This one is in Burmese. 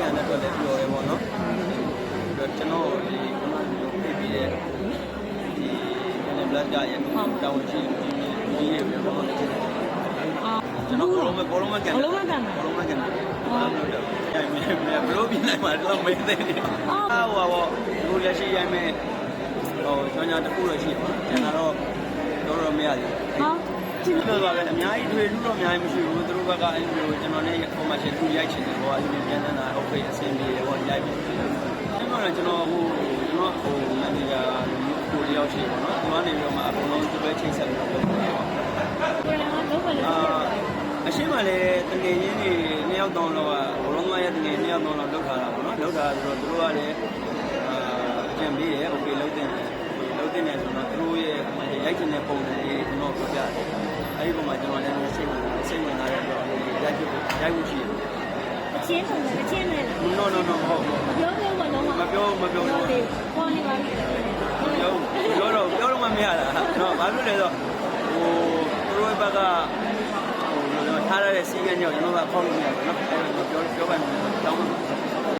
တဲ့အတွက်လည်းပြောရဲပေါ့နော်ပြီးတော့ကျွန်တော်ဒီခုနကပြေးပြီးတဲ့ဒီနည်းဘလတ်ကရဲ့တောင်းရှိဒီဒီရဲ့ပဲပေါ့နော်အာကျွန်တော်ဘောလုံးမဘောလုံးမကန်ဘလုံးမကန်တာဘောလုံးမကန်ဘာလို့လဲအဲ့မင်းဘလို့ပြနိုင်မှာတော့မင်းသေးတယ်အာဟိုပါဟိုလက်ရှိရိုက်မဲ့ဟိုကျွန်တော်တခုတော့ရှိပါကျွန်တော်တော့တော့တော့မရသေးဘူးဟာကြ ဒီလိုပါပဲအများကြီးတွေလူတော့အများကြီးမရှိဘူးသူတို့ဘက်ကအဲ့လိုကျွန်တော်နဲ့ရခုံမှရှင်သူရိုက်ချင်တယ်ဟောအဲ့လိုပြန်နေတာ okay အဆင်ပြေတယ်ဟောရိုက်ပြီကျွန်တော်ကကျွန်တော်ဟိုကျွန်တော်ဟိုမန်နေဂျာကိုတယောက်ရှိပေါ့နော်သူကနေပြီးတော့မှအကုန်လုံးသူပဲချိတ်ဆက်ပြီးတော့လုပ်တယ်ဟောအရှင်းမှာလည်းတငယ်ချင်းတွေနှစ်ယောက်တောင်းတော့ဘလုံးမရဲ့တငယ်နှစ်ယောက်တောင်းတော့လောက်ထားတာပေါ့နော်လောက်ထားဆိုတော့သူတို့ကလည်းအာကြံပြီးရယ် okay လောက်တင်တယ်လောက်တင်တယ်ဆိုတော့သူတို့ရဲ့ရိုက်ချင်တဲ့ပုံစံလေးကျွန်တော် အဲ့ဒီပုံမှာကျွန်တော်လည်းစိတ်ဝင်စိတ်ဝင်လာတဲ့တော့ရိုက်ဖို့ရိုက်ဖို့ရှိတယ်အချင်းဆုံးအချင်းနဲ့ no no no ဟုတ်ဟုတ်ပြောပြောဘလုံးမပြောမပြောတော့ပေါ်နေပါလိမ့်ပြောပြောတော့ပြောတော့မှမရတာနော်ဘာဖြစ်လဲဆိုတော့ဟိုသူတို့ဘက်ကဟိုကျွန်တော်ထားရတဲ့စီးကန်းကြောင့်ကျွန်တော်ကဖောက်လို့မရဘူးနော်